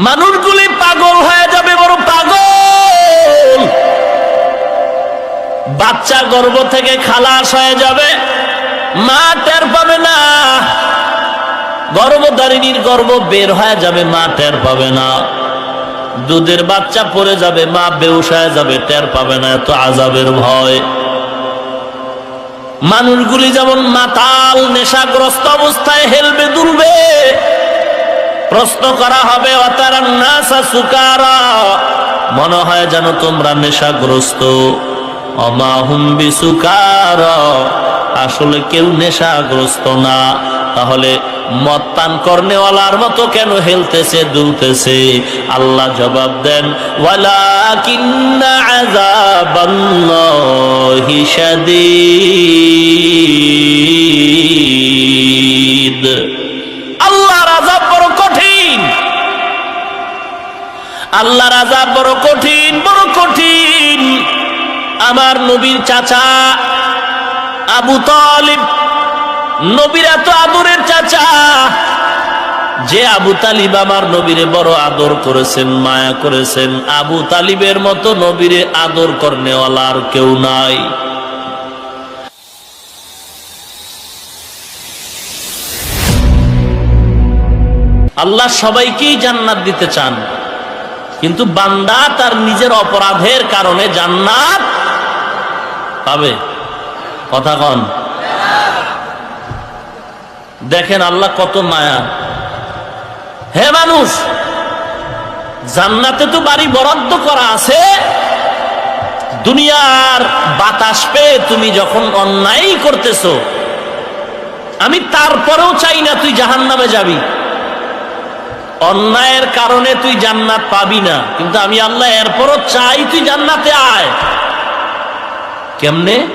মানুষগুলি পাগল হয়ে যাবে বড় পাগল। বাচ্চা গর্ভ থেকে খালাস হয়ে যাবে। মা টের পাবে না। গর্ভধারিণীর গর্ভ বের হয়ে যাবে, মা টের পাবে না। দুধের বাচ্চা পড়ে যাবে, মা বেউসায় যাবে, টের পাবে না, এত আজাবের ভয়। মানুষগুলি যেমন মাতাল, নেশাগ্রস্ত অবস্থায় হেলবে দুলবে প্রশ্ন করা হবে মনে হয় যেন তোমরা নেশাগ্রস্ত। আসলে কেউ নেশাগ্রস্ত না। তাহলে মদ পান করনেওয়ালার মতো কেন হেলতেছে, দুলতেছে? আল্লাহ জবাব দেন, ওয়ালাকিন্না আযাবাল্লাহি শাদীদ আল্লাহর আযাব বড় কঠিন আল্লাহর আযাব বড় কঠিন বড় কঠিন। আমার নবীর চাচা আবু তালিব, নবীর এত আদরের চাচা। যে আবু তালিব আমার নবীরে বড় আদর করেছেন, মায়া করেছেন, আবু তালিবের মতো নবীরে আদর করনেওয়ালা আর কেউ নাই। আল্লাহ সবাইকেই জান্নাত দিতে চান। কিন্তু বান্দা তার নিজের অপরাধের কারণে জান্নাত পাবে। কথা কন। দেখেন আল্লাহ কত মায়া। হে মানুষ, জান্নাতে তো বাড়ি বরাদ্দ করা আছে। দুনিয়ার বাতাস পেয়ে তুমি যখন অন্যায় করতেছো, আমি তারপরেও চাই না তুই জাহান নামে যাবি। অন্যায়ের কারণে তুই জান্নাত পাবি না। কিন্তু আমি আল্লাহ এরপরও চাই তুই জান্নাতে আয়। কেমনে?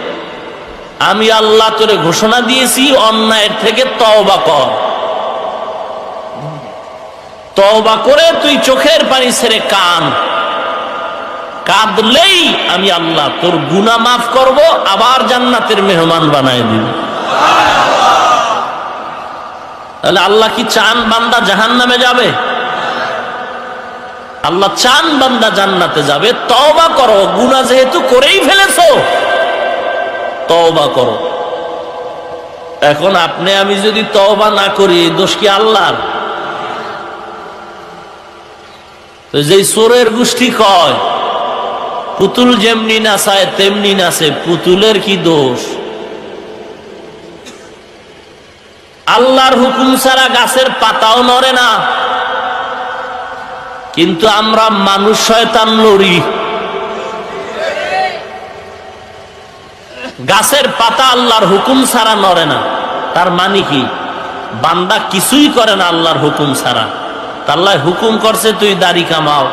আমি আল্লাহ তোরে ঘোষণা দিয়েছি, অন্যায়ের থেকে তওবা কর। তওবা করে তুই চোখের পানি ছেড়ে কান। কাঁদলেই আমি আল্লাহ তোর গুনাহ মাফ করব, আবার জান্নাতের মেহমান বানায় দিব। তাহলে আল্লাহ কি চান বান্দা জাহান নামে যাবে? আল্লাহ চান বান্দা জান্নাতে যাবে। তওবা করো, গুনাহ যেহেতু করেই ফেলেছো, তওবা করো। এখন আপনি, আমি যদি তওবা না করি, দোষ কি আল্লাহর? তো যেই চোরের গোষ্ঠী কয়, পুতুল যেমনি নাচায়, তেমনি নাচে, পুতুলের কি দোষ? আল্লাহর হুকুম ছাড়া গাছের পাতাও নড়ে না। কিন্তু আমরা মানুষ শয়তান লড়ি। গাছের পাতা আল্লাহর হুকুম ছাড়া নড়ে না। তার মানে কি? বান্দা কিছুই করে না আল্লাহর হুকুম ছাড়া। আল্লাহ হুকুম করছে, তুই দাড়ি কামাও।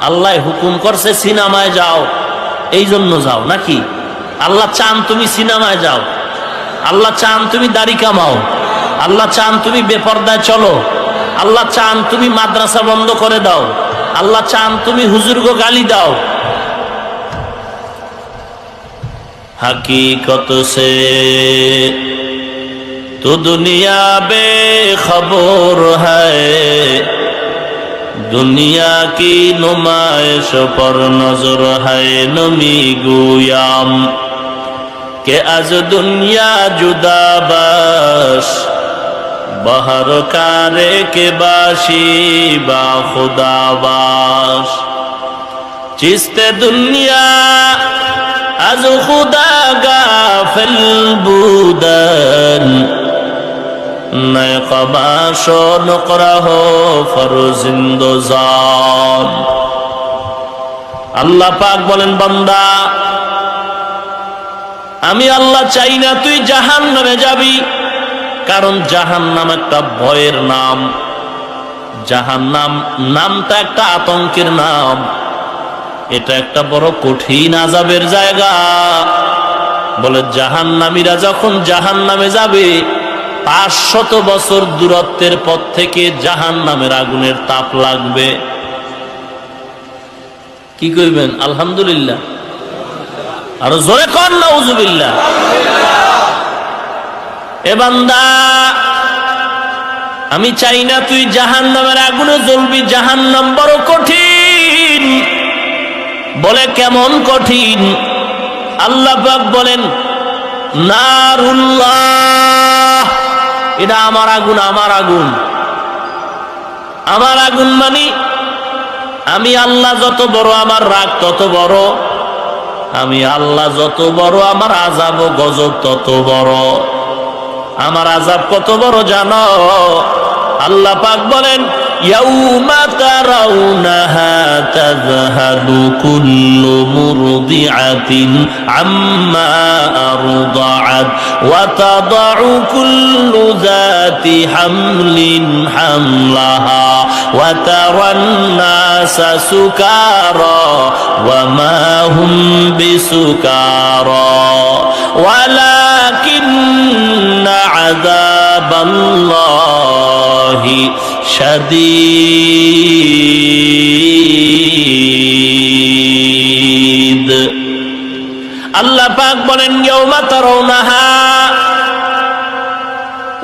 আল্লাহ হুকুম করছে, সিনেমায় যাও। এই জন্য যাও, নাকি? আল্লাহ চান তুমি সিনেমায় যাও। আল্লাহ চান তুমি দাড়ি কামাও। আল্লাহ চান তুমি বেপর্দায় চলো। আল্লাহ চান তুমি মাদ্রাসা বন্ধ করে দাও। আল্লাহ চান তুমি হুজুরগো গালি দাও। হাকিকত সে তো দুনিয়া বে খবর হ্যায় দুনিয়া কি নুমায় পর নজর হায় নমি গুয়াম। কে আজ দুনিয়া জুদাবাস বাস বাহার কারে কে বাসি বা খুদাবাস? চিস্তে দুনিয়া, আজ খুদা গাফেল বুদন। নয় কবাস নকরাহ ফরজিন্দ আল্লাহ পাক বলেন, বান্দা, আমি আল্লাহ চাই না তুই জাহান নামে যাবি। কারণ জাহান নাম একটা ভয়ের নাম। জাহান নাম নামটা একটা আতঙ্কের নাম। এটা একটা বড় কঠিন আজাবের জায়গা। বলে জাহান নামীরা যখন জাহান নামে যাবে পাঁচশত বছর দূরত্বের পথ থেকে জাহান নামের আগুনের তাপ লাগবে। কি করবেন আলহামদুলিল্লাহ। আরও জোরে কর না উজুবিল্লাহ আমি চাই না তুই জাহান নামের আগুনে জ্বলবি জাহান নাম বড় কঠিন। বলে কেমন কঠিন? আল্লাহ বলেন, নারুল্লাহ, এটা আমার আগুন আমার আগুন। আমার আগুন মানি, আমি আল্লাহ যত বড় আমার রাগ তত বড়, আমি আল্লাহ যত বড় আমার আজাব গজব তত বড়। আমার আজাব কত বড় জানো? আল্লাহ পাক বলেন কুল্লু মুরদিআতিন হামলিন হামলাহা ওয়া তারান নাসা সুকারা ওয়া মা হুম বিসুকারা ولكن عذاب الله شديد আল্লাহ পাক বলেন ইয়ৌমা তারাউনাহা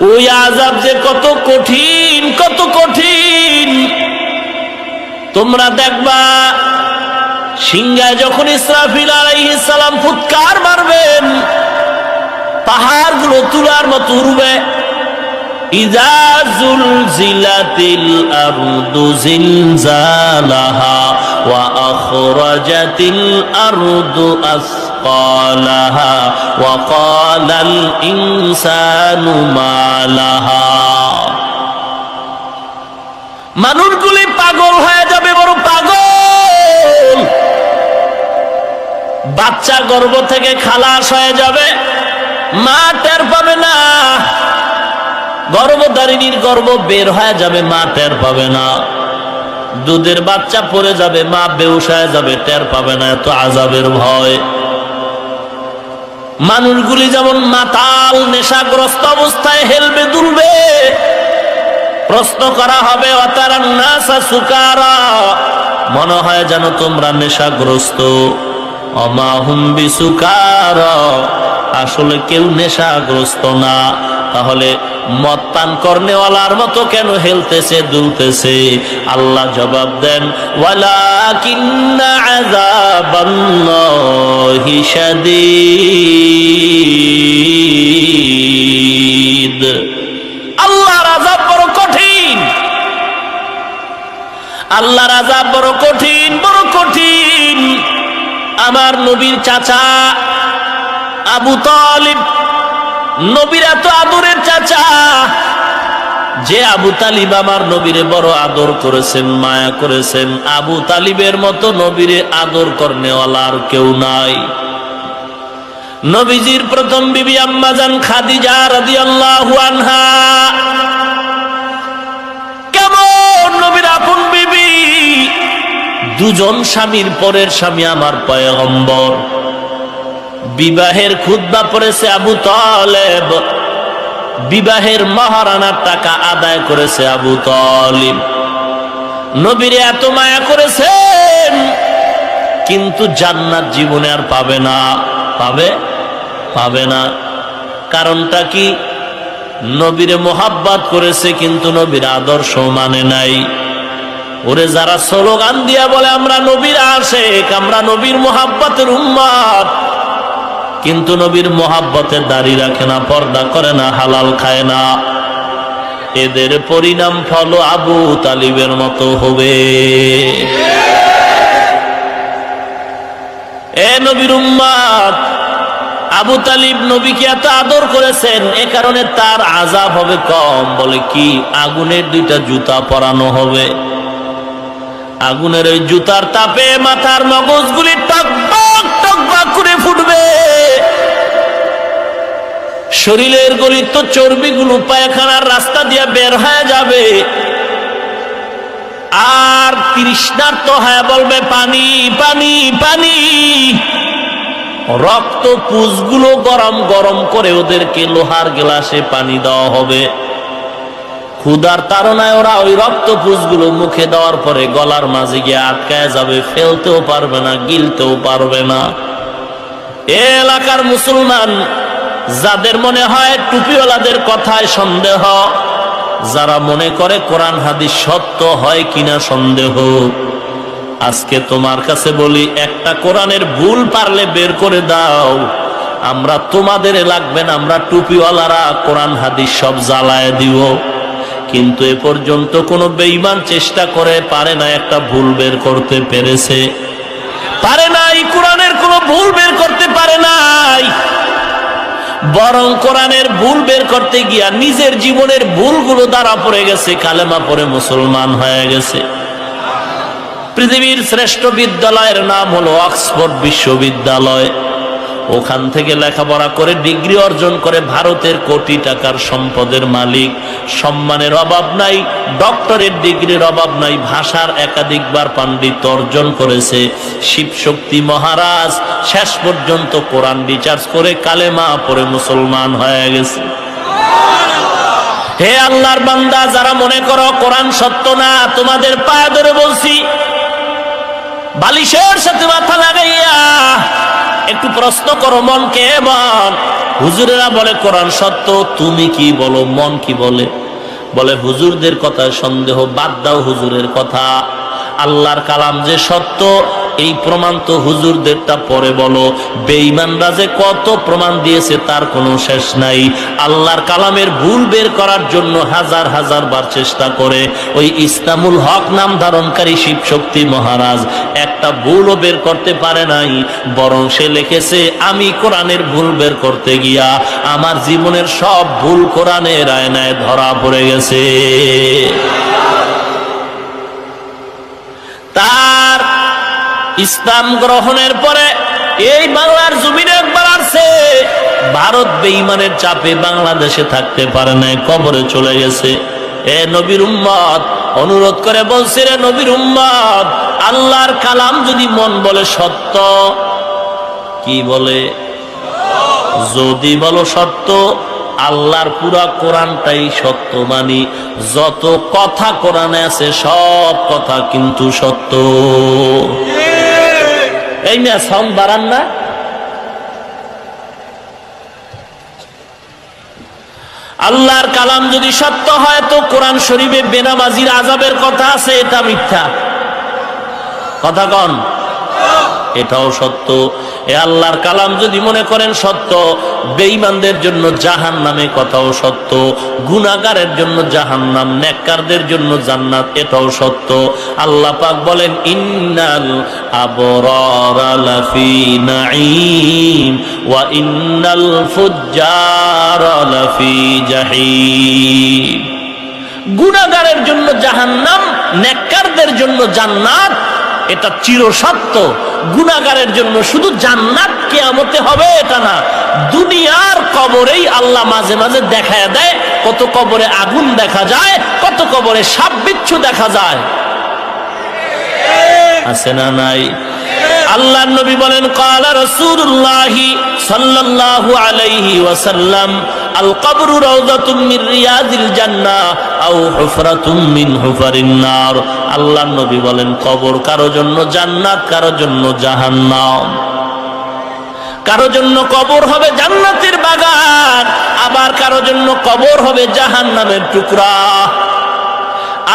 ওই আযাব যে কত কঠিন কত কঠিন তোমরা দেখবা সিংহায় যখন ইসরাফিল আলাইহিস সালাম ফুৎকার মারবেন পাহাড়গুলো তুলার মতো উড়বে। ইজা জুলজিলাতিল আরদু জিলজালাহা ওয়া আখরাজাতিল আরদু আসকালাহা ওয়া ক্বালাল ইনসানু মা লাহা মানুষগুলি পাগল হয়ে যাবে, বড় পাগল। বাচ্চা গর্ভ থেকে খালাস হয়ে যাবে। মা টের পাবে না। গর্ভধারিণীর গর্ভ বের হয়ে যাবে, মা টের পাবে না। দুধের বাচ্চা পড়ে যাবে, মা বেউস হয়ে যাবে, টের পাবে না, এত আজাবের ভয়। মানুষগুলি যেমন মাতাল, নেশাগ্রস্ত অবস্থায় হেলবে, দুলবে। প্রশ্ন করা হবে অতারান নাসা সুকারা মনে হয় যেন তোমরা নেশাগ্রস্ত। আসলে কেউ নেশাগ্রস্ত না। তাহলে পান করনেওয়ালার মতো কেন হেলতেছে, দুলতেছে? আল্লাহ জবাব দেন আল্লাহর আযাব বড় কঠিন। আল্লাহর আযাব বড় কঠিন বড় কঠিন। আমার নবীর চাচা আবু তালিব। নবীর এত আদরের চাচা যে আবু তালিব আমার নবীরে বড় আদর করেছেন, মায়া করেছেন। আবু তালিবের মতো নবীরে আদর করনেওয়ালা আর কেউ নাই। নবীজির প্রথম বিবি আম্মাজান খাদিজা রাদিয়াল্লাহু আনহা দুজন স্বামীর পরের স্বামী আমার পয়গম্বর। বিবাহের খুদ্া পড়েছে আবু তলেব। বিবাহের মহারানার টাকা আদায় করেছে আবু তলিব। নবীর এত মায়া করেছেন, কিন্তু জান্নাত জীবনে আর পাবে না। পাবে? পাবে না। কারণটা কি? নবীরে মোহাব্বাত করেছে, কিন্তু নবীর আদর্শ মানে নাই। ওরে যারা স্লোগান দিয়া বলে, আমরা নবীর আশেক, আমরা নবীর মোহাব্বতের উম্মাদ। কিন্তু নবীর মোহাব্বতের দাড়ি রাখে না, পর্দা করে না, হালাল খায় না। এদের পরিণাম ফল আবু তালিবের মতো হবে। এ নবীর উম্মাদ, আবু তালিব নবীকে এত আদর করেছেন, এ কারণে তার আজাব হবে কম। বলে কি, আগুনের দুইটা জুতা পরানো হবে। আগুনের ওই জুতার তাপে মাথার মগজগুলি টকবক টকবক করে ফুটবে। শরীরের গলিত চর্বিগুলো পায়খানার রাস্তা দিয়ে বের হয়ে যাবে। আর তৃষ্ণার্ত হয়ে বলবে, পানি পানি পানি। রক্ত পুষগুলো গরম গরম করে ওদেরকে লোহার গ্লাসে পানি দেওয়া হবে। ক্ষুদার তারনায় ওরা ওই রক্ত পুষগুলো মুখে দেওয়ার পরে গলার মাঝে গিয়ে আটকায় যাবে, ফেলতেও পারবে না, গিলতেও পারবে না। এ এলাকার মুসলমান, যাদের মনে হয় টুপিওয়ালাদের কথায় সন্দেহ, যারা মনে করে কোরআন হাদিস সত্য হয় কিনা সন্দেহ। আজকে তোমার কাছে বলি, একটা কোরআনের ভুল পারলে বের করে দাও। আমরা তোমাদের লাগবে না, আমরা টুপিওয়ালারা কোরআন হাদিস সব জ্বালায় দিব। কিন্তু এ পর্যন্ত কোনো বেঈমান চেষ্টা করে পারে না একটা ভুল বের করতে পেরেছে। পারে নাই, কোরআনের কোনো ভুল বের করতে পারে নাই। বরং কোরআনের ভুল বের করতে গিয়া নিজের জীবনের ভুলগুলো দ্বারা পড়ে গেছে, কালেমা পরে মুসলমান হয়ে গেছে। পৃথিবীর শ্রেষ্ঠ বিদ্যালয়ের নাম হলো অক্সফোর্ড বিশ্ববিদ্যালয়। ওখান থেকে লেখাপড়া করে ডিগ্রি অর্জন করে ভারতের কোটি টাকার সম্পদের মালিক। সম্মানের অভাব নাই, ডক্টরের ডিগ্রির অভাব নাই, ভাষার একাধিকবার পাণ্ডিত্য অর্জন করেছে। শিবশক্তি মহারাজ শেষ পর্যন্ত কোরআন রিচার্জ করে কালেমা পরে মুসলমান হয়ে গেছে। হে আল্লাহর বান্দা, যারা মনে করো কোরআন সত্য না, তোমাদের পায়ে ধরে বলছি, বালিশের সাথে মাথা লাগাইয়া একটু প্রশ্ন করো মনকে মন হুজুরেরা বলে, কোরআন সত্য, তুমি কি বলো, মন কি বলে? বলে, হুজুরদের কথা সন্দেহ, বাদ দাও হুজুরের কথা। আল্লাহর কালাম যে সত্য এই প্রমাণ তো হুজুরদেরটা পরে বলো। বেঈমানরা যে কত প্রমাণ দিয়েছে তার কোনো শেষ নাই। আল্লাহর কালামের ভুল বের করার জন্য হাজার হাজার বার চেষ্টা করে। ওই ইসলামুল হক নাম ধারণকারী শিব শক্তি মহারাজ একটা ভুলও বের করতে পারে নাই। বরং সে লিখেছে, আমি কোরআনের ভুল বের করতে গিয়া আমার জীবনের সব ভুল কোরআনের আয়নায় ধরা পড়ে গেছে। ইসলাম গ্রহণের পরে এই বাংলার জমিনে একবার ভারত বেঈমানের চাপে বাংলাদেশে থাকতে পারে না কবরে চলে গেছে। এ নবীর উম্মত, অনুরোধ করে বলছে রে নবীর উম্মত, আল্লাহর কালাম যদি মন বলে সত্য, কি বলে? যদি বলো সত্য, আল্লাহর পুরা কোরআনটাই সত্য মানি। যত কথা কোরআনে আছে, সব কথা কিন্তু সত্য। এই মেয়ে সাউন্ড বাড়ান না। আল্লাহর কালাম যদি সত্য হয় তো কোরআন শরীফে বেনামাজির আজাবের কথা আছে, এটা মিথ্যা। কথা কন। এটাও সত্য। এ আল্লাহর কালাম যদি মনে করেন সত্য, বেঈমানদের জন্য জাহান নামে কথাও সত্য গুনাগারের জন্য জাহান নাম নেককারদের জন্য জান্নাত, এটাও সত্য। আল্লাহ পাক বলেন, ইন্নাল আবরারা লাফি নাঈম ওয়া ইন্নাল ফুজ্জারা লাফি জাহিম। গুনাগারের জন্য জাহান্নাম, নেককারদের জন্য জান্নাত এটা চিরসত্য। গুণাগারের জন্য শুধু জান্নাত কেয়ামতে হবে এটা না, দুনিয়ার কবরেই আল্লাহ মাঝে মাঝে দেখা দেয়, কত কবরে আগুন দেখা যায়, কত কবরে সাপ বিচ্ছু দেখা যায়। আছে না নাই? আল্লাহ নবী বলেন, কালা রাসূলুল্লাহ সাল্লাল্লাহু আলাইহি ওয়াসাল্লাম আল কবরু রাউদাতুম মিন রিয়াদিল জান্নাহ আও হুফরাতুম মিন হুফারিন নার। আল্লাহ নবী বলেন, কবর কারও জন্য জান্নাত, কারও জন্য জাহান্নাম। কারও জন্য কবর হবে জান্নাতের বাগান, আবার কারও জন্য কবর হবে জাহান্নামের টুকরা।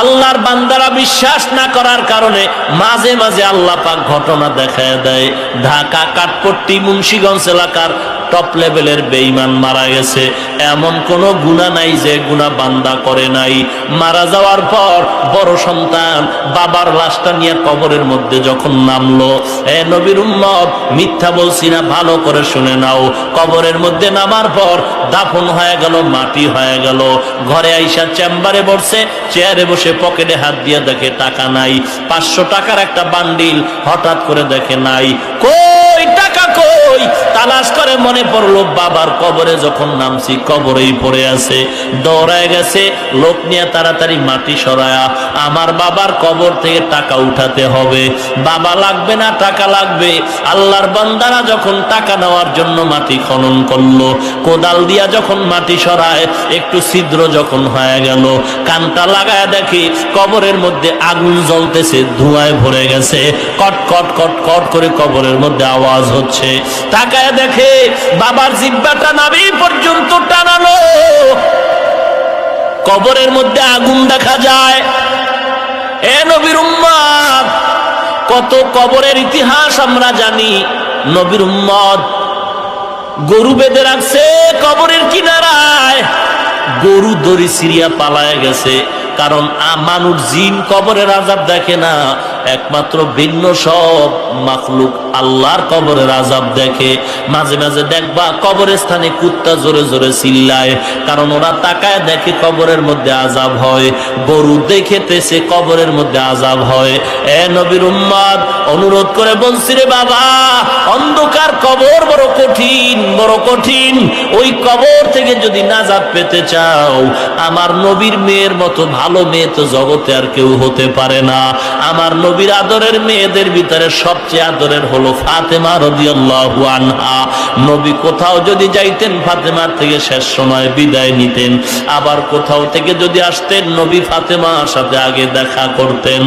আল্লাহর বান্দারা বিশ্বাস না করার কারণে মাঝে মাঝে আল্লাহ পাক ঘটনা দেখায় দেয়। ঢাকা, কাঠপট্টি, মুন্সীগঞ্জ এলাকার টপ লেভেলের বেইমান মারা গেছে। এমন কোনো গুণা নাই যে গুণা বান্দা করে নাই। মারা যাওয়ার পর বড় সন্তান বাবার লাশটা নিয়ে কবরের মধ্যে যখন নামলো, এ নবীর উম্মত, মিথ্যা বলছি না, ভালো করে শুনে নাও। কবরের মধ্যে নামার পর দাফন হয়ে গেল, মাটি হয়ে গেল। ঘরে আইসা চেম্বারে বসছে চেয়ারে বসে পকেটে হাত দিয়ে দেখে টাকা নাই। পাঁচশো টাকার একটা বান্ডিল হঠাৎ করে দেখে নাই। কই, টাকা কই? তালাশ করে মনে পড়ল, বাবার কবরে যখন নামছি, কবরেই পড়ে আছে, দৌড়ায় গেছে, লোক নিয়ে তাড়াতাড়ি মাটি সরায়া, আমার বাবার কবর থেকে টাকা উঠাতে হবে। বাবা লাগবে না, টাকা লাগবে। আল্লাহর বান্দারা যখন টাকা নেওয়ার জন্য মাটি খনন করল, কোদাল দিয়া যখন মাটি সরায়, একটু ছিদ্র যখন হয়ে গেল, কানটা লাগায় দেখি, কবরের মধ্যে আগুন জ্বলতেছে, ধোঁয়ায় ভরে গেছে, কট কট কট কট করে কবরের মধ্যে আওয়াজ হচ্ছে। তাকায় দেখে বাবার জিব্বাটা নাবি পর্যন্ত টানানো কবরের মধ্যে আগুন দেখা যায়। কত কবরের ইতিহাস আমরা জানি। নবীর উম্মত, গরু বেঁধে রাখছে কবরের কিনারায়। গরু দড়ি সিরিয়া পালায় গেছে। কারণ মানুষ জিন কবরের আজাব দেখে না। একমাত্র ভিন্ন সব মাখলুক আল্লাহর কবরের আজাব দেখে। মাঝে মাঝে দেখবা কবরের স্থানে কুত্তা জোরে জোরে চিল্লায়, কারণ ওরা তাকায় দেখে কবরের মধ্যে আজাব হয়। গরু দেখেতেছে কবরের মধ্যে আজাব হয়। এ নবীর উম্মাদ অনুরোধ করে বলছি রে বাবা, অন্ধকার কবর বড় কঠিন বড় কঠিন। ওই কবর থেকে যদি নাজাদ পেতে চাও, আমার নবীর মেয়ের মতো ভালো মেয়ে তো জগতে আর কেউ হতে পারে না। আমার নবীর আদরের মেয়েদের ভিতরে সবচেয়ে আদরের হলো ফাতেমা রদিয়াল্লাহু আনহা। নবী কোথাও যদি যাইতেন, ফাতেমার থেকে শেষ সময় বিদায় নিতেন। আবার কোথাও থেকে যদি আসতেন, নবী ফাতেমার সাথে আগে দেখা করতেন।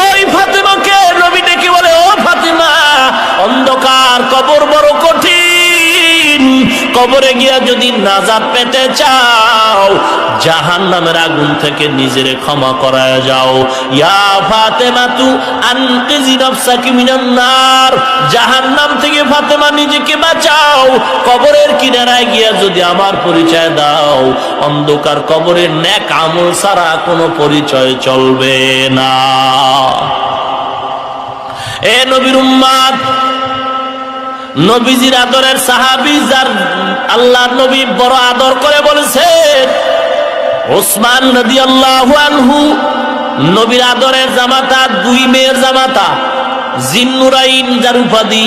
ওই ফাতেমাকে নবী ডেকে বলে, ও ফাতেমা, অন্ধকার, কবর বড় কঠিন। কবরে গিয়া যদি নাজাত পেতে চাও জাহান নামের আগুন থেকে নিজেরে ক্ষমা করায় যাও। ইয়া ফাতেমা তু আনকিজি নার। থেকে ফাতেমা নিজেকে বাঁচাও। কবরের কিনারায় গিয়া যদি আমার পরিচয় দাও, অন্ধকার কবরের ন্যাক আমল ছাড়া কোনো পরিচয় চলবে না। এ নবীর উম্মাদ নবীজির আদরের সাহাবি যার আল্লাহর নবী বড় আদর করে বলেছেন ওসমান নদী আল্লাহু নবীর আদরের জামাতা, দুই মেয়ের জামাতা, জিন্নুরাইন যার উপাধি,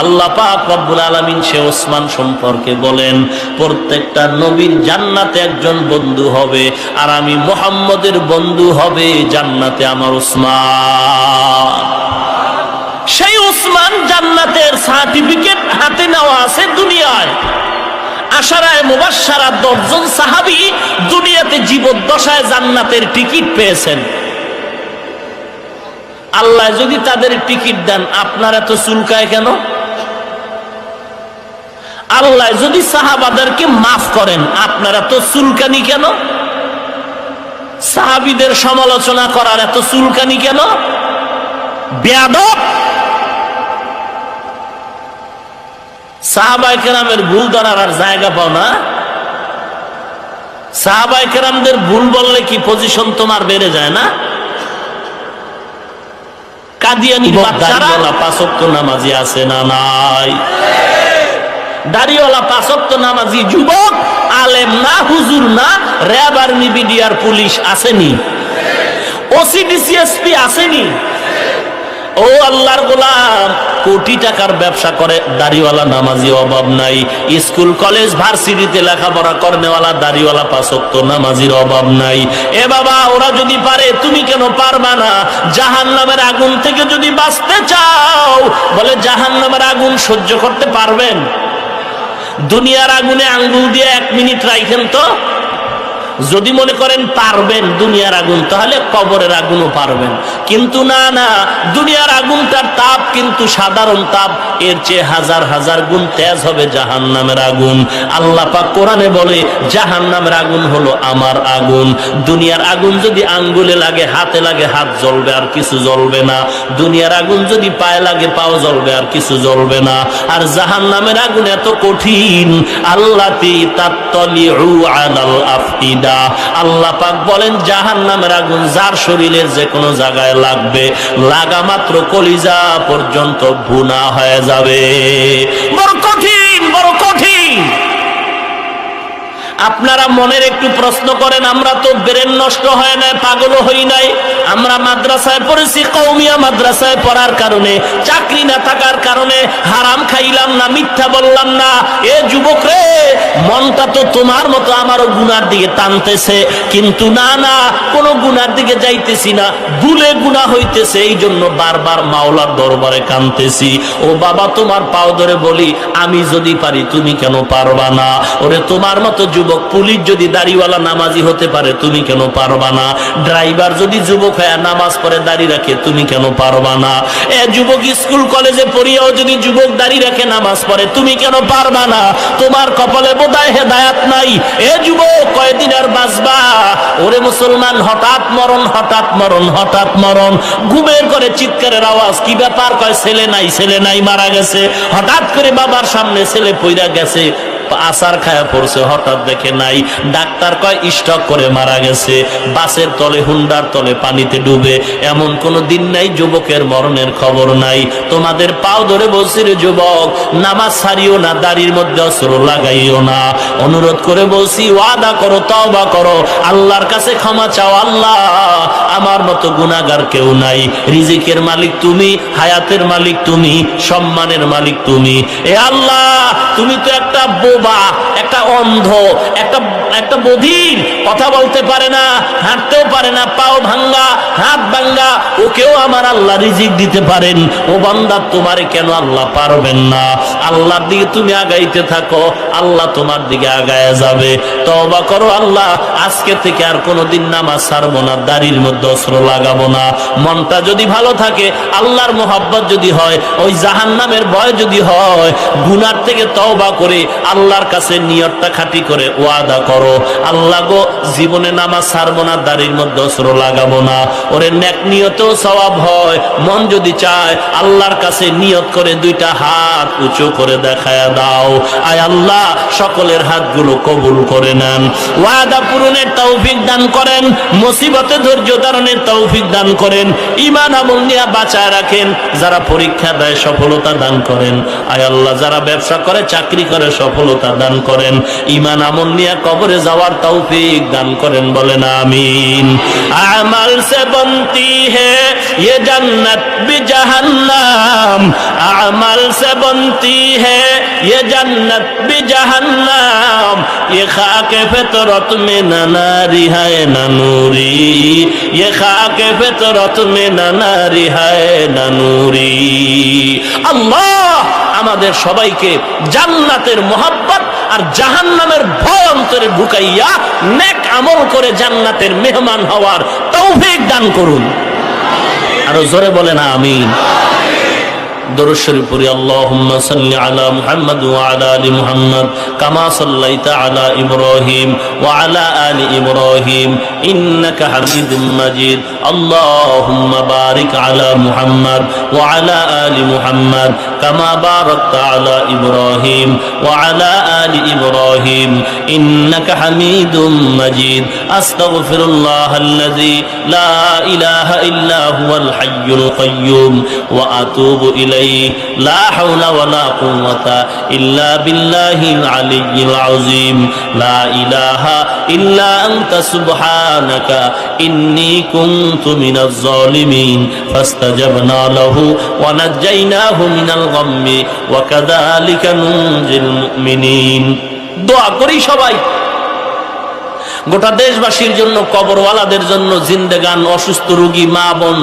আল্লাহ পাক রব্বুল আলামিন সে ওসমান সম্পর্কে বলেন, প্রত্যেকটা নবীর জান্নাতে একজন বন্ধু হবে আর আমি মোহাম্মদের বন্ধু হবে জান্নাতে আমার ওসমান। সেই উসমান জান্নাতের সার্টিফিকেট হাতে নেওয়া আছে দুনিয়ায়। আশারায় মুবাসারা দশজন সাহাবি দুনিয়াতে জীবদ্দশায় জান্নাতের টিকিট পেয়েছেন। আল্লাহ যদি তাদের টিকিট দেন চুলকায় কেন? আল্লাহ যদি সাহাবাদেরকে মাফ করেন, আপনারা তো চুলকানি কেন? সাহাবিদের সমালোচনা করার এত চুলকানি কেন? বেয়াদব! সাহাবাই কেরামের ভুল ধরার আর জায়গা পাও না। সাহাবাই কেরামদের ভুল বললে কি পজিশন তোমার বেড়ে যায় না? কাদিয়ানি বাচ্চারা পাঁচক্ত নামাজি আছে না নাই? দাড়িওয়ালা পাঁচক্ত নামাজি যুবক আলেম না হুজুর না র্যাব আর্মি বিডিআর পুলিশ আসেনি। ওসিডিসিএসপি আসেনি। ও আল্লাহর গোলাম কোটি টাকার ব্যবসা করে, দাড়িওয়ালা নামাজি অভাব নাই। স্কুল, কলেজ, ভার্সিটিতে লেখাপড়া করনেওয়ালা, দাড়িওয়ালা পাশক্ত নামাজির অভাব নাই। এ বাবা, ওরা যদি পারে, তুমি কেন পারবা না? জাহান নামের আগুন থেকে যদি বাঁচতে চাও, বলে জাহান নামের আগুন সহ্য করতে পারবেন? দুনিয়ার আগুনে আঙ্গুল দিয়ে এক মিনিট রাইখেন তো। যদি মনে করেন পারবেন দুনিয়ার আগুন, তাহলে কবরের আগুনও পারবেন। কিন্তু না না, দুনিয়ার আগুনটার তাপ কিন্তু সাধারণ তাপ। এর চেয়ে হাজার হাজার গুণ তেজ হবে জাহান নামের আগুন। আল্লাহ পাক কোরআনে বলে জাহান নামের আগুন হলো আমার আগুন। দুনিয়ার আগুন যদি আঙ্গুলে লাগে, হাতে লাগে, হাত জ্বলবে, আর কিছু জ্বলবে না। দুনিয়ার আগুন যদি পায়ে লাগে, পাও জ্বলবে, আর কিছু জ্বলবে না। আর জাহান নামের আগুন এত কঠিন, আল্লাহ আলাল আফিদা আল্লাহ পাক বলেন জাহান নামের আগুন যার শরীরের যে কোনো জায়গায় লাগবে, লাগা মাত্র কলিজা পর্যন্ত ভুনা হয়ে যাবে। বড় কঠিন বড় কঠিন। আপনারা মনের একটু প্রশ্ন করেন, আমরা তো ব্রেন নষ্ট হয় নাই পাগল হই নাই। আমরা মাদ্রাসায় পড়েছি কৌমিয়া মাদ্রাসায় পড়ার কারণে, চাকরি না থাকার কারণে, হারাম খাইলাম না, মিথ্যা বললাম না। এ যুবক রে, মনটা তো তোমার মতো, আমারও গুনার দিকে টানতেছে। কিন্তু না না, কোনো গুনার দিকে যাইতেছি না। ভুলে গুণা হইতেছে এই জন্য বারবার মাওলার দরবারে কানতেছি। ও বাবা, তোমার পাও ধরে বলি, আমি যদি পারি, তুমি কেন পারবা না? ওরে, তোমার মতো যুবক যুবক পুলিশ যদি দাড়িওয়ালা নামাজি হতে পারে, তুমি কেন পারবা না? ড্রাইভার যদি যুবক হয়ে নামাজ পড়ে দাড়ি রাখে, তুমি কেন পারবা না? এ যুবক স্কুল, কলেজে পড়িয়াও যদি যুবক দাড়ি রাখে, নামাজ পড়ে, তুমি কেন পারবা না? তোমার কপালে বোধহয় হেদায়াত নাই। এ যুবক, কয়দিন আর বাঁচবা? ওরে মুসলমান, হঠাৎ মরণ হঠাৎ মরণ হঠাৎ মরণ। ঘুমের করে চিৎকারের আওয়াজ, কি ব্যাপার? কয়, ছেলে নাই ছেলে নাই, মারা গেছে। হঠাৎ করে বাবার সামনে ছেলে পইরা গেছে। আসার খায়া পড়ছে, হঠাৎ দেখে নাই। ডাক্তার কয়, স্টক করে মারা গেছে। বাসের তলে, হুন্ডার তলে পানিতে ডুবে। এমন কোন দিন নাই, যুবকের মরণের খবর নাই। তোমাদের পাও ধরে বলছি রে যুবক, নামাজ ছাড়িও না, দাড়ির মধ্যে অস্ত্র লাগাইও না। অনুরোধ করে বলছি, ওয়াদা করো, তওবা করো। আল্লাহর কাছে ক্ষমা চাও, আল্লাহ। আমার মতো গুনাহগার কেউ নাই। রিজিকের মালিক তুমি, হায়াতের মালিক তুমি, সম্মানের মালিক তুমি। এ আল্লাহ, তুমি তো একটা বোবা একটা অন্ধ, একটা একটা বধির কথা বলতে পারে না, হাঁটতেও পারে না, পাও ভাঙ্গা, হাত ভাঙ্গা, ওকেও আমার আল্লাহ রিজিক দিতে পারেন। ও বান্দা, তোমারে কেন আল্লাহ পারবেন না? আল্লাহর দিকে তুমি আগাইতে থাকো, আল্লাহ তোমার দিকে আগায় যাবে। তওবা করো আল্লাহ, আজকে থেকে আর কোনোদিন নামাজ ছাড়বো না, দাড়ির মধ্যে অস্ত্র লাগাবো না। মনটা যদি ভালো থাকে, আল্লাহর মোহাব্বত যদি হয়, ওই জাহান্নামের ভয় যদি হয়, গুনার থেকে তওবা করে আল্লাহর কাছে নিয়তটা খাঁটি করে ওয়াদা করো। আল্লাহ গো, জীবনে নামাজ ছাড়বো না, দাড়ির মধ্যে অস্ত্র লাগাবো না। ওরে নেক নিয়তেও সওয়াব হয়, মন যদি চায়, আল্লাহর কাছে নিয়ত করে দুইটা হাত উঁচু করে দেখায় দাও। আয় আল্লাহ, সকলের হাতগুলো কবুল করে নেন। ওয়াদা পূরণের তৌফিক দান করেন, মুসিবতে ধৈর্য ধারণের তৌফিক দান করেন ইমান আমল নিয়ে বাঁচায় রাখেন, যারা পরীক্ষা দেয় সফলতা দান করেন। আয় আল্লাহ, যারা ব্যবসা করে, চাকরি করে সফলতা দান করেন ইমান আমল নিয়ে কবরে যাওয়ার তৌফিক দান করেন বলেন আমিন আমাল সে বনতি হে ये जन्नत भी जहन्नम अमल से बनती है ये जन्नत भी जहन्नम ये खाके फितरत में न नारी है न नूरी ये खाके फितरत में न नारी है न नूरी আল্লাহ আমাদের সবাইকে জান্নাতের মোহাব্বত আর জাহান নামের ভয় অন্তরে ঢুকাইয়া নেক আমল করে জান্নাতের মেহমান হওয়ার তৌফিক দান করুন। আরও জোরে বলে না আমিন। দরুশ্বরী পড়ি, আল্লাহুম্মা সাল্লি আলা মুহাম্মদ ওয়া আলা আলি মুহাম্মদ কামা সাল্লাইতা আলি মুহাম্মদ ওয়া আলা আলি মুহাম্মদ কামা বারাকতা আলা ইব্রাহিম ওয়া আলা আলি ইব্রাহিম। হুয়াল হাইয়ুল কাইয়্যুম ওয়া আতুবু ইলাইহি شيء لا حول ولا قوة إلا بالله العلي العظيم لا إله إلا أنت سبحانك إني كنت من الظالمين فاستجبنا له ونجيناه من الغم وكذلك ننجي المؤمنين দোয়া করি সবাই গোটা দেশবাসীর জন্য, কবরওয়ালাদের জন্য, জিন্দেগান, অসুস্থ রোগী, মা বোন,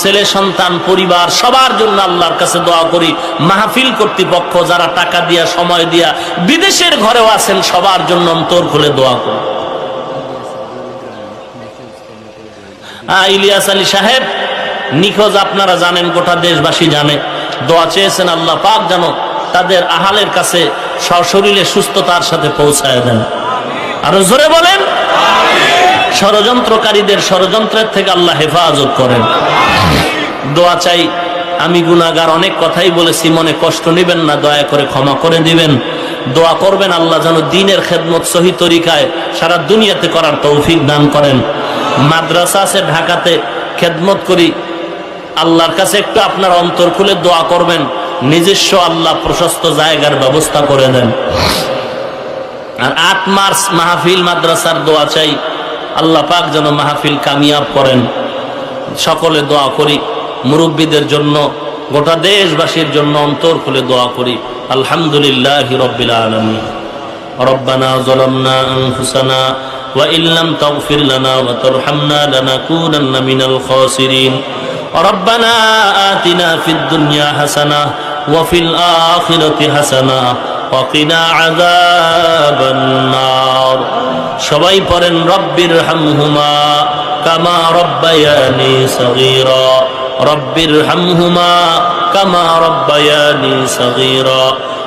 ছেলে সন্তান, পরিবার, সবার জন্য আল্লাহর কাছে দোয়া করি। মাহফিল কর্তৃপক্ষ যারা টাকা দিয়া, সময় দিয়া বিদেশের ঘরেও আছেন, সবার জন্য অন্তর খুলে দোয়া করি। হ্যাঁ ইলিয়াস আলী সাহেব, নিখোঁজ আপনারা জানেন, গোটা দেশবাসী জানে। দোয়া চেয়েছেন আল্লাহ পাক যেন তাদের আহালের কাছে সশরীরে সুস্থতার সাথে পৌঁছায় দেন। আরও জোরে বলেন। ষড়যন্ত্রকারীদের ষড়যন্ত্রের থেকে আল্লাহ হেফাজত করেন। দোয়া চাই, আমি গুনাগার অনেক কথাই বলেছি, মনে কষ্ট নেবেন না, দয়া করে ক্ষমা করে দিবেন। দোয়া করবেন, আল্লাহ যেন দিনের খেদমত সহি তরিকায় সারা দুনিয়াতে করার তৌফিক দান করেন। মাদ্রাসা আছে ঢাকাতে, খেদমত করি, আল্লাহর কাছে একটু আপনার অন্তর খুলে দোয়া করবেন, নিজস্ব আল্লাহ প্রশস্ত জায়গার ব্যবস্থা করে দেন। আর আট মার্চ মাহফিল মাদ্রাসার দোয়া চাই আল্লাহ পাক যেন মাহফিল কামিয়াব করেন সকলে দোয়া করি মুরব্বীদের জন্য গোটা দেশবাসীর জন্য অন্তর খুলে দোয়া করি আলহামদুলিল্লাহ রব্বিল আলমী ربنا ظلمنا أنفسنا وإن لم تغفر لنا وترحمنا لنكونن من الخاسرين ربنا آتنا في الدنيا حسنة وفي الآخرة حسنة وقنا عذاب النار সবাই পড়েন রব্বির হামহুমা কামা রব্বায়ানি সগীরা রব্বির হামহুমা কামা রব্বায়ানি সগীরা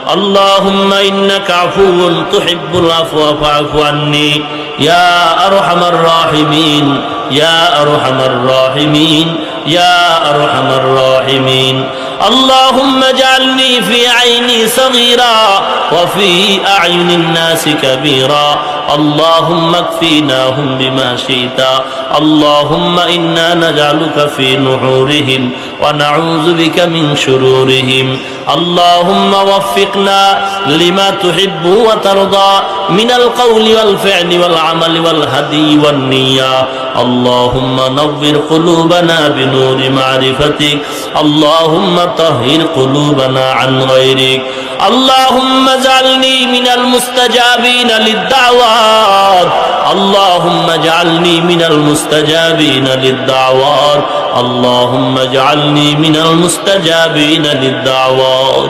اللهم إنك عفو تحب العفو فاعف عني يا أرحم الراحمين يا أرحم الراحمين يا أرحم الراحمين اللهم اجعلني في عيني صغيرا وفي أعين الناس كبيرا. اللهم اكفيناهم بما شئت اللهم إنا نجعلك في نحورهم ونعوذ بك من شرورهم اللهم وفقنا لما تحب وترضى من القول والفعل والعمل والهدي والنية اللهم نور قلوبنا بنور معرفتك اللهم طهر قلوبنا عن غيرك اللهم اجعلني من المستجابين للدعوات. اللهم اجعلني من المستجابين للدعوات. اللهم اجعلني من المستجابين للدعوات.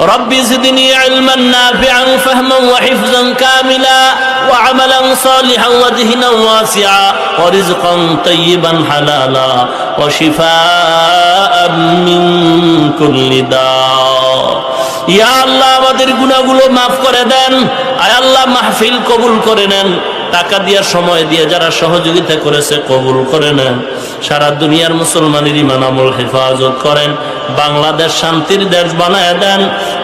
رب زدني علما نافعا فهما وحفظا كاملا وعملا صالحا ودهنا واسعا ورزقا طيبا حلالا وشفاء من كل داء. ইয়া আল্লাহ, আমাদের গুণাগুলো মাফ করে দেন। আয় আল্লাহ, মাহফিল কবুল করে নেন। টাকা দিয়ে সময় দিয়ে যারা সহযোগিতা করেছে, কবুল করে নেন। সারা দুনিয়ার মুসলমানের ইমান আমল হেফাজত করেন। বাংলাদেশ শান্তির দেশ বানায় দেন।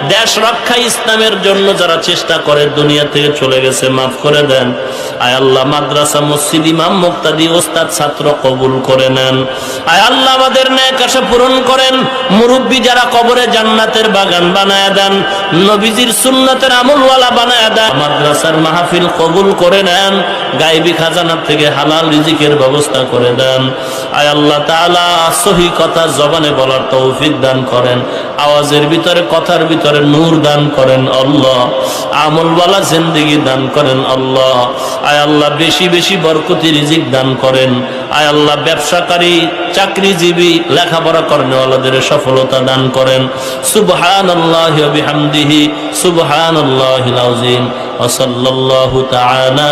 দেশ রক্ষা ইসলামের জন্য যারা চেষ্টা করে, দুনিয়া থেকে চলে গেছে, মাফ করে দেন। আয় আল্লাহ, মাদ্রাসা, মসজিদ, ইমাম, মুক্তাদি, ওস্তাদ, ছাত্র কবুল করে নেন। আয় আল্লাহ, আমাদের ন্যায় কাছে পূরণ করেন। মুরব্বী যারা কবরে জান্নাতের বাগান বানায় দেন, নবীজির সুন্নতের আমলওয়ালা বানায় দেন, মাদ্রাসার মাহফিল কবুল করে নেন, গাইবি খাজানার থেকে হালাল রিজিকের ব্যবস্থা করে দেন। আয় আল্লাহ তাআলা সহি কথা জবানে বলার তৌফিক দান করেন আওয়াজের ভিতরে কথার ভিতরে নূর দান করেন আল্লাহ আমলওয়ালা জিন্দেগি দান করেন আল্লাহ আয় আল্লাহ বেশি বেশি বরকতি রিজিক দান করেন আয় আল্লাহ ব্যবসাকারী চাকরিজীবী লেখাপড়া করেনওয়ালাদের সফলতা দান করেন সুবহান আল্লাহ বিহামদিহি সুবহান আল্লাহ আযীম وصلى الله تعالى